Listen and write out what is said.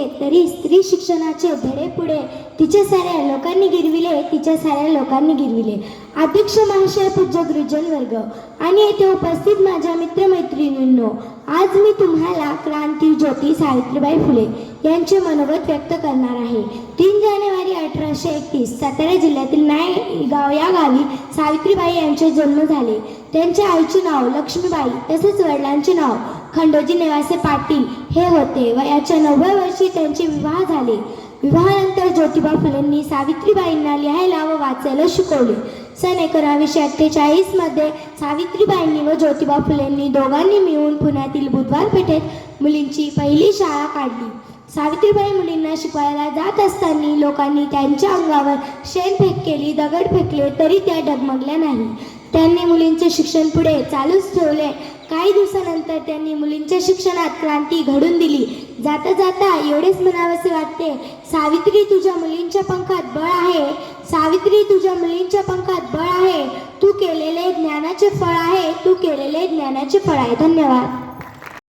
केले तरी स्त्री शिक्षणाचे धडे पुढे तिच्या साऱ्या लोकांनी गिरविले तिच्या साऱ्या लोकांनी गिरविले. अध्यक्ष महाशय पूज्य गुरुजन वर्ग आणि येथे उपस्थित माझ्या मित्रमैत्रिणींनो आज मी तुम्हाला क्रांती ज्योती सावित्रीबाई फुले यांचे मनोगत व्यक्त करणार आहे. ती अठराशे एकतीस सातारा जिल्ह्यातील नायगाव या गावी सावित्रीबाई यांचे जन्म झाले. त्यांच्या आईचे नाव लक्ष्मीबाई तसेच वडिलांचे नाव खंडोजी नेवासे पाटील हे होते व याच्या नवव्या वर्षी त्यांचे विवाह झाले. विवाहानंतर ज्योतिबा फुलेंनी सावित्रीबाईंना लिहायला व वाचायला शिकवले. सन एकोणावीसशे अठ्ठेचाळीसमध्ये सावित्रीबाईंनी व ज्योतिबा फुलेंनी दोघांनी मिळून पुण्यातील बुधवार पेठेत मुलींची पहिली शाळा काढली. सावित्रीबाई मुलींना शिकवायला जात असताना लोकांनी त्यांच्या अंगावर शेणफेक केली दगड फेकले तरी त्या डगमगल्या नाही. त्यांनी मुलींचे शिक्षण पुढे चालूच ठेवले. काही दिवसानंतर त्यांनी मुलींच्या शिक्षणात क्रांती घडून दिली. जाता जाता एवढेच म्हणावेसे वाटते सावित्री तुझ्या मुलींच्या पंखात बळ आहे. सावित्री तुझ्या मुलींच्या पंखात बळ आहे. तू केलेले ज्ञानाचे फळ आहे. तू केलेले ज्ञानाचे फळ आहे. धन्यवाद.